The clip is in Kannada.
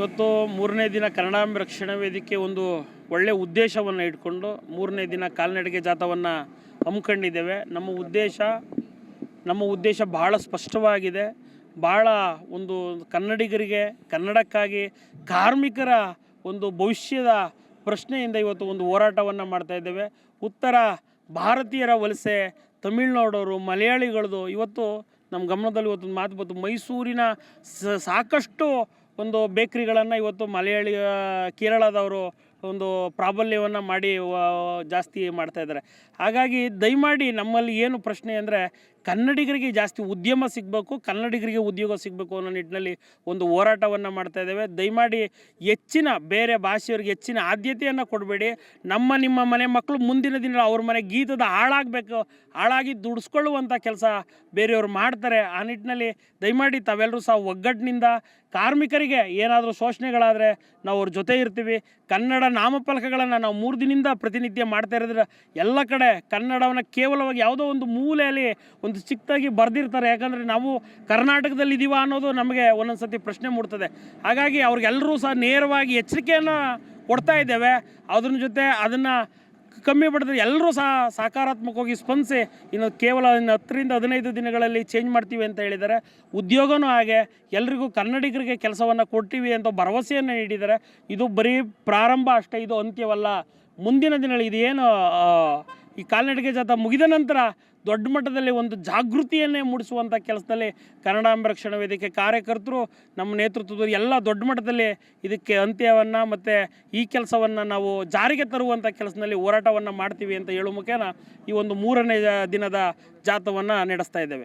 ಇವತ್ತು ಮೂರನೇ ದಿನ ಕನ್ನಡಾಂಬ ರಕ್ಷಣಾ ವೇದಿಕೆ ಒಂದು ಒಳ್ಳೆಯ ಉದ್ದೇಶವನ್ನು ಇಟ್ಕೊಂಡು ಮೂರನೇ ದಿನ ಕಾಲ್ನಡಿಗೆ ಜಾಥವನ್ನು ಹಮ್ಮಿಕೊಂಡಿದ್ದೇವೆ. ನಮ್ಮ ಉದ್ದೇಶ ನಮ್ಮ ಉದ್ದೇಶ ಬಹಳ ಸ್ಪಷ್ಟವಾಗಿದೆ. ಭಾಳ ಒಂದು ಕನ್ನಡಿಗರಿಗೆ, ಕನ್ನಡಕ್ಕಾಗಿ ಕಾರ್ಮಿಕರ ಒಂದು ಭವಿಷ್ಯದ ಪ್ರಶ್ನೆಯಿಂದ ಇವತ್ತು ಒಂದು ಹೋರಾಟವನ್ನು ಮಾಡ್ತಾ ಇದ್ದೇವೆ. ಉತ್ತರ ಭಾರತೀಯರ ವಲಸೆ, ತಮಿಳ್ನಾಡೋರು, ಮಲಯಾಳಿಗಳದು ಇವತ್ತು ನಮ್ಮ ಗಮನದಲ್ಲಿ ಇವತ್ತು ಒಂದು ಮಾತು ಬಂತು. ಮೈಸೂರಿನ ಸಾಕಷ್ಟು ಒಂದು ಬೇಕ್ರಿಗಳನ್ನು ಇವತ್ತು ಮಲಯಾಳಿ ಕೇರಳದವರು ಒಂದು ಪ್ರಾಬಲ್ಯವನ್ನು ಮಾಡಿ ಜಾಸ್ತಿ ಮಾಡ್ತಾ ಇದ್ದಾರೆ. ಹಾಗಾಗಿ ದಯಮಾಡಿ ನಮ್ಮಲ್ಲಿ ಏನು ಪ್ರಶ್ನೆ ಅಂದರೆ ಕನ್ನಡಿಗರಿಗೆ ಜಾಸ್ತಿ ಉದ್ಯಮ ಸಿಗಬೇಕು, ಕನ್ನಡಿಗರಿಗೆ ಉದ್ಯೋಗ ಸಿಗಬೇಕು ಅನ್ನೋ ನಿಟ್ಟಿನಲ್ಲಿ ಒಂದು ಹೋರಾಟವನ್ನು ಮಾಡ್ತಾ ಇದ್ದೇವೆ. ದಯಮಾಡಿ ಹೆಚ್ಚಿನ, ಬೇರೆ ಭಾಷೆಯವರಿಗೆ ಹೆಚ್ಚಿನ ಆದ್ಯತೆಯನ್ನು ಕೊಡಬೇಡಿ. ನಮ್ಮ, ನಿಮ್ಮ ಮನೆ ಮಕ್ಕಳು ಮುಂದಿನ ದಿನ ಅವ್ರ ಮನೆ ಗೀತದ ಹಾಳಾಗಬೇಕು, ಹಾಳಾಗಿ ದುಡಿಸ್ಕೊಳ್ಳುವಂಥ ಕೆಲಸ ಬೇರೆಯವರು ಮಾಡ್ತಾರೆ. ಆ ನಿಟ್ಟಿನಲ್ಲಿ ದಯಮಾಡಿ ತಾವೆಲ್ಲರೂ ಸಹ ಒಗ್ಗಟ್ಟಿನಿಂದ ಕಾರ್ಮಿಕರಿಗೆ ಏನಾದರೂ ಶೋಷಣೆಗಳಾದರೆ ನಾವು ಅವ್ರ ಜೊತೆ ಇರ್ತೀವಿ. ಕನ್ನಡ ನಾಮಫಲಕಗಳನ್ನು ನಾವು ಮೂರು ದಿನದಿಂದ ಪ್ರತಿನಿತ್ಯ ಮಾಡ್ತಾ ಇರೋದ್ರೆ ಎಲ್ಲ ಕಡೆ ಕನ್ನಡವನ್ನು ಕೇವಲವಾಗಿ ಯಾವುದೋ ಒಂದು ಮೂಲೆಯಲ್ಲಿ ಒಂದು ಚಿಕ್ಕದಾಗಿ ಬರೆದಿರ್ತಾರೆ. ಯಾಕಂದರೆ ನಾವು ಕರ್ನಾಟಕದಲ್ಲಿ ಇದೀವ ಅನ್ನೋದು ನಮಗೆ ಒಂದೊಂದು ಸತಿ ಪ್ರಶ್ನೆ ಮೂಡ್ತದೆ. ಹಾಗಾಗಿ ಅವ್ರಿಗೆಲ್ಲರೂ ಸಹ ನೇರವಾಗಿ ಎಚ್ಚರಿಕೆಯನ್ನು ಕೊಡ್ತಾ ಇದ್ದೇವೆ. ಅದ್ರ ಜೊತೆ ಅದನ್ನು ಕಮ್ಮಿ ಪಡೆದ್ರೆ ಎಲ್ಲರೂ ಸಹ ಸಕಾರಾತ್ಮಕವಾಗಿ ಸ್ಪಂದಿಸಿ ಇನ್ನು ಕೇವಲ ಇನ್ನು ಹತ್ತರಿಂದ ಹದಿನೈದು ದಿನಗಳಲ್ಲಿ ಚೇಂಜ್ ಮಾಡ್ತೀವಿ ಅಂತ ಹೇಳಿದ್ದಾರೆ. ಉದ್ಯೋಗವೂ ಹಾಗೆ, ಎಲ್ರಿಗೂ ಕನ್ನಡಿಗರಿಗೆ ಕೆಲಸವನ್ನು ಕೊಡ್ತೀವಿ ಅಂತ ಭರವಸೆಯನ್ನು ನೀಡಿದ್ದಾರೆ. ಇದು ಬರೀ ಪ್ರಾರಂಭ ಅಷ್ಟೇ, ಇದು ಅಂತ್ಯವಲ್ಲ. ಮುಂದಿನ ದಿನಗಳು ಇದೇನು ಈ ಕಾಲ್ನಡಿಗೆ ಜಾಥಾ ಮುಗಿದ ನಂತರ ದೊಡ್ಡ ಮಟ್ಟದಲ್ಲಿ ಒಂದು ಜಾಗೃತಿಯನ್ನೇ ಮೂಡಿಸುವಂಥ ಕೆಲಸದಲ್ಲಿ ಕನ್ನಡ ರಕ್ಷಣಾ ವೇದಿಕೆ ಕಾರ್ಯಕರ್ತರು ನಮ್ಮ ನೇತೃತ್ವದ ಎಲ್ಲ ದೊಡ್ಡ ಮಟ್ಟದಲ್ಲಿ ಇದಕ್ಕೆ ಅಂತ್ಯವನ್ನು ಮತ್ತು ಈ ಕೆಲಸವನ್ನು ನಾವು ಜಾರಿಗೆ ತರುವಂಥ ಕೆಲಸದಲ್ಲಿ ಹೋರಾಟವನ್ನು ಮಾಡ್ತೀವಿ ಅಂತ ಹೇಳುವ ಮುಖೇನ ಈ ಒಂದು ಮೂರನೇ ದಿನದ ಜಾಥವನ್ನು ನಡೆಸ್ತಾ ಇದ್ದೇವೆ.